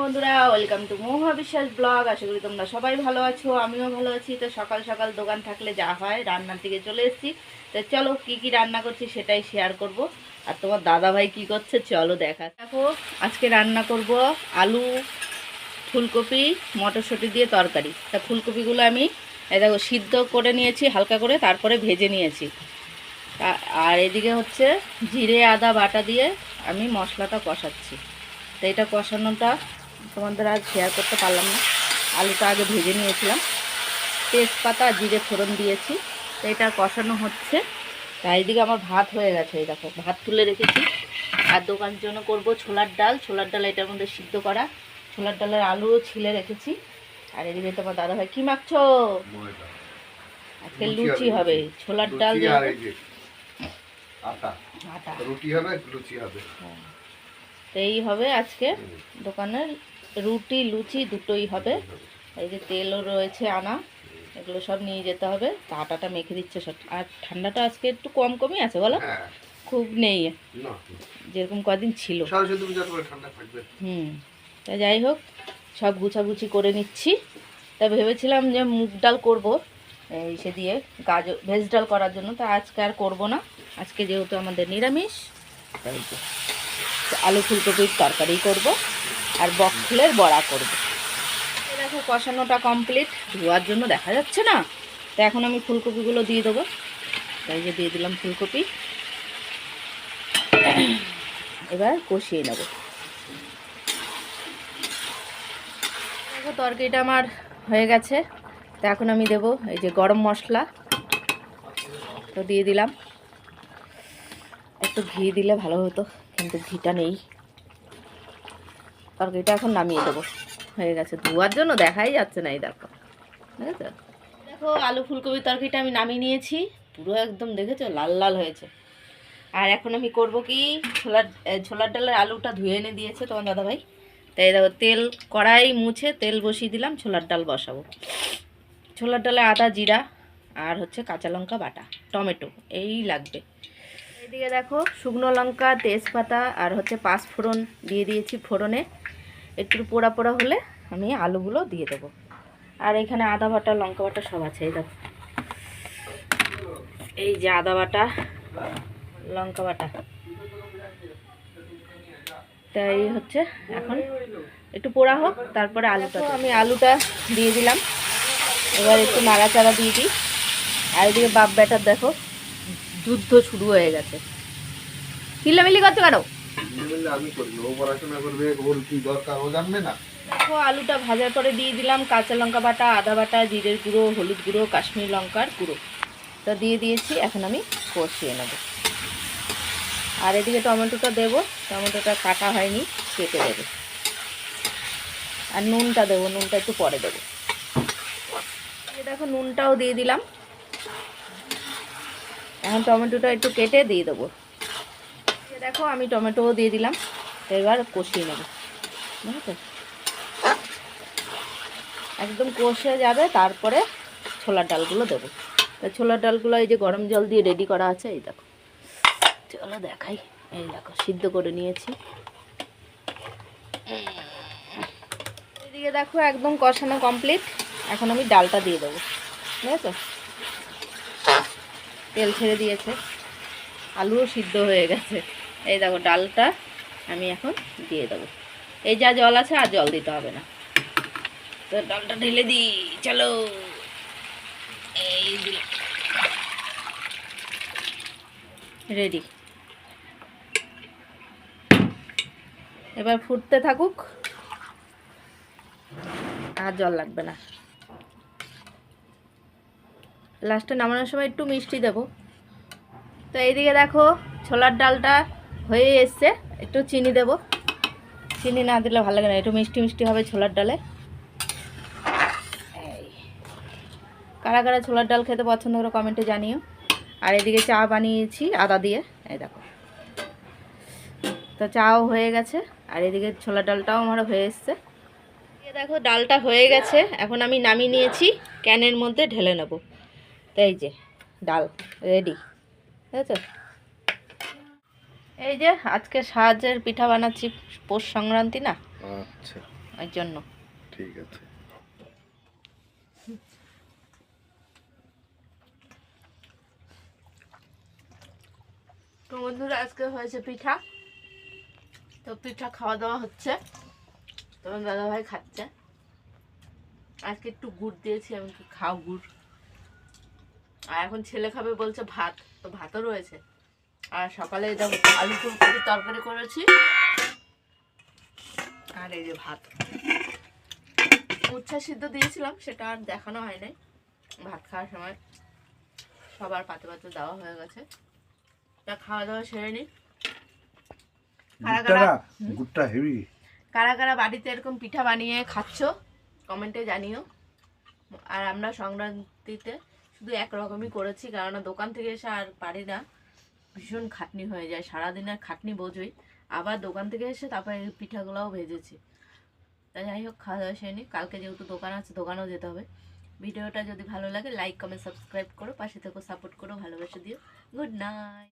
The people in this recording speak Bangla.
বন্ধুরা, ওয়েলকাম টু মহুয়া বিশ্বাস ব্লগ। আশা করি তোমরা সবাই ভালো আছো, আমিও ভালো আছি। তো সকাল সকাল দোকান থাকলে যা হয়, রান্নার দিকে চলে এসেছি। তো চলো, কি কি রান্না করছি সেটাই শেয়ার করব। আর তোমার দাদা ভাই কি করছে, চলো দেখা দেখো আজকে রান্না করব আলু, ফুলকপি, মটরশুঁটি দিয়ে তরকারি। তা ফুলকপিগুলো আমি দেখো, সিদ্ধ করে নিয়েছি, হালকা করে, তারপরে ভেজে নিয়েছি। আর এদিকে হচ্ছে জিরে, আদা, বাটা দিয়ে আমি মশলাটা কষাচ্ছি। তো এটা কষানোটা তোমাদের আজ শেয়ার করতে পারলাম না। আলুটা আগে ভেজে নিয়েছিলাম। তেজপাতা জিরে ফোড়ন দিয়েছি। তো এটা কষানো হচ্ছে। তা এইদিকে আমার ভাত হয়ে গেছে এই দেখো ভাত তুলে রেখেছি। আর দোকানের জন্য করব ছোলার ডাল। ছোলার ডাল এটার মধ্যে সিদ্ধ করা। ছোলার ডালের আলুও ছিলে রেখেছি। আর এদিকে তোমার দাদা ভাই কি মাখছো? আজকে লুচি হবে। ছোলার ডাল আটা। আটা। রুটি হবে লুচি হবে। তো এই হবে আজকে দোকানের রুটি লুচি দুটোই হবে। এই যে তেলও রয়েছে আনা এগুলো সব নিয়ে যেতে হবে। তা আটাটা মেখে দিচ্ছে সব। আর ঠান্ডাটা আজকে একটু কম কমই আছে বলো? হ্যাঁ। খুব নেই। যেরকম কদিন ছিল। হুম। তা যাই হোক সব গুছাগুছি করে নিচ্ছি। তা ভেবেছিলাম যে মুগ ডাল করব এই সে দিয়ে গাজর ভেজ ডাল করার জন্য। তা আজকে আর করব না। আজকে যেহেতু আমাদের নিরামিষ তাই তো আলু ফুলকপির তরকারি করব। আর বক ফুলের বড়া করব। দেখো, কষানোটা কমপ্লিট ধোয়ার জন্য দেখা যাচ্ছে না। তো এখন আমি ফুলকপিগুলো দিয়ে দেবো। তাই যে দিয়ে দিলাম ফুলকপি। এবার কষিয়ে নেব। দেখো, তরকারিটা আমার হয়ে গেছে। তো এখন আমি দেব এই যে গরম মশলা। তো দিয়ে দিলাম। একটু ঘি দিলে ভালো হতো, কিন্তু ঘিটা নেই। তরকারিটা এখন নামিয়ে দেবো। হয়ে গেছে ধোয়ার জন্য দেখাই যাচ্ছে না এই দেখো। দেখেছ? দেখো, আলু ফুলকপি তরকারিটা আমি নামিয়ে নিয়েছি। পুরো একদম দেখেছ? লাল লাল হয়েছে। আর এখন আমি করব কি? ছোলার ছোলার ডালের আলুটা ধুয়ে এনে দিয়েছে তোমার দাদাভাই। তাই দেখো, তেল কড়াই মুছে তেল বসিয়ে দিলাম, ছোলার ডাল বসাবো। ছোলার ডালে আদা, জিরা আর হচ্ছে কাঁচা লঙ্কা বাটা, টমেটো, এই লাগবে। এদিকে দেখো শুকনো লঙ্কা তেজপাতা আর হচ্ছে পাঁচ ফোড়ন দিয়ে দিয়েছি ফোড়নে। একটু পোড়া পোড়া হলে আমি আলুগুলো দিয়ে দেবো। আর এখানে আদা বাটা লঙ্কা বাটা সব আছে এই দেখো। এই যে আদা বাটা লঙ্কা বাটা। তাই হচ্ছে এখন একটু পোড়া হোক তারপরে আলুটা আমি আলুটা দিয়ে দিলাম। এবার একটু নাড়াচাড়া দিয়ে দিই। আর এদিকে বাপ ব্যাটার দেখো যুদ্ধ শুরু হয়ে গেছে। চিল্লামিল্লি করতে পারো? দেখো আলুটা ভাজার পরে দিয়ে দিলাম কাঁচা লঙ্কা বাটা আদা বাটা জিরের গুঁড়ো হলুদ গুঁড়ো কাশ্মীর লঙ্কার গুঁড়ো। তা দিয়ে দিয়েছি এখন আমি কষিয়ে নেব। আর এদিকে টমেটোটা দেবো টমেটোটা কাটা হয়নি কেটে দেবো। আর নুনটা দেবো নুনটা একটু পরে দেবো। এই দেখো নুনটাও দিয়ে দিলাম। এখন টমেটোটা একটু কেটে দিয়ে দেবো। দেখো, আমি টমেটোও দিয়ে দিলাম। এবার কষিয়ে নেব। বুঝেছ একদম কষে যাবে, তারপরে ছোলার ডালগুলো দেবো। তা ছোলার ডালগুলো এই যে গরম জল দিয়ে রেডি করা আছে, এই দেখো। চলো দেখাই। এই দেখো, সিদ্ধ করে নিয়েছি। এদিকে দেখো, একদম কষানো কমপ্লিট এখন আমি ডালটা দিয়ে দেবো। বুঝেছ তেল ছেড়ে দিয়েছে। আলুও সিদ্ধ হয়ে গেছে। এই দেখো, ডালটা আমি এখন দিয়ে দেবো। এই যা জল আছে আর জল দিতে হবে না। তো ডালটা ঢেলে দিই, চলো। এই রেডি এবার ফুটতে থাকুক। আর জল লাগবে না। লাস্টে নামানোর সময় একটু মিষ্টি দেবো। তো এইদিকে দেখো, ছোলার ডালটা হয়ে এসছে, একটু চিনি দেব। চিনি না দিলে ভালো লাগে না, একটু মিষ্টি মিষ্টি হবে ছোলার ডালে। কারা কারা ছোলার ডাল খেতে পছন্দ করে কমেন্টে জানিও। আর এদিকে চা বানিয়েছি আদা দিয়ে, এই দেখো। তো চাও হয়ে গেছে, আর এদিকে ছোলার ডালটাও আমার হয়ে এসছে। দেখো, ডালটা হয়ে গেছে, এখন আমি নামিয়ে নিয়েছি, ক্যানের মধ্যে ঢেলে নেব। তো এই যে ডাল রেডি বুঝেছ এই যে আজকে সাহায্যের পিঠা বানাচ্ছি পৌষ সংক্রান্তি না? আচ্ছা। ওই জন্য। ঠিক আছে। তো বন্ধুরা আজকে হয়েছে পিঠা। তো পিঠা খাওয়া দাওয়া হচ্ছে। তোমার দাদা ভাই খাচ্ছে। আজকে একটু গুড় দিয়েছি আমি কি খাও গুড়। আর এখন ছেলে খাবে বলছে ভাত তো ভাতও রয়েছে। আর সকালে দেখো আলু ফুলকপি তরকারি করেছি। আর এই যে ভাত। উচ্ছা সিদ্ধ দিয়েছিলাম সেটা আর দেখানো হয় নাই ভাত খাওয়ার সময় সবার পাতে পাতে দেওয়া হয়ে গেছে। তা খাওয়া দাওয়া সেরে গুড়টা হেভি। কারা কারা বাড়িতে এরকম পিঠা বানিয়ে খাচ্ছ কমেন্টে জানিও। আর আমরা সংক্রান্তিতে শুধু একরকমই করেছি, কেননা দোকান থেকে এসে আর পারি না। ভীষণ খাটনি হয়ে যায় সারাদিনের খাটনি বোঝই। আবার দোকান থেকে এসে তারপরে পিঠাগুলোও ভেজেছি। তাই যাই হোক, খাওয়া দাওয়া সেরে কালকে যেহেতু দোকান আছে, দোকানেও যেতে হবে। ভিডিওটা যদি ভালো লাগে লাইক কমেন্ট সাবস্ক্রাইব করো, পাশে থেকেও সাপোর্ট করো, ভালোবাসা দিও। Good night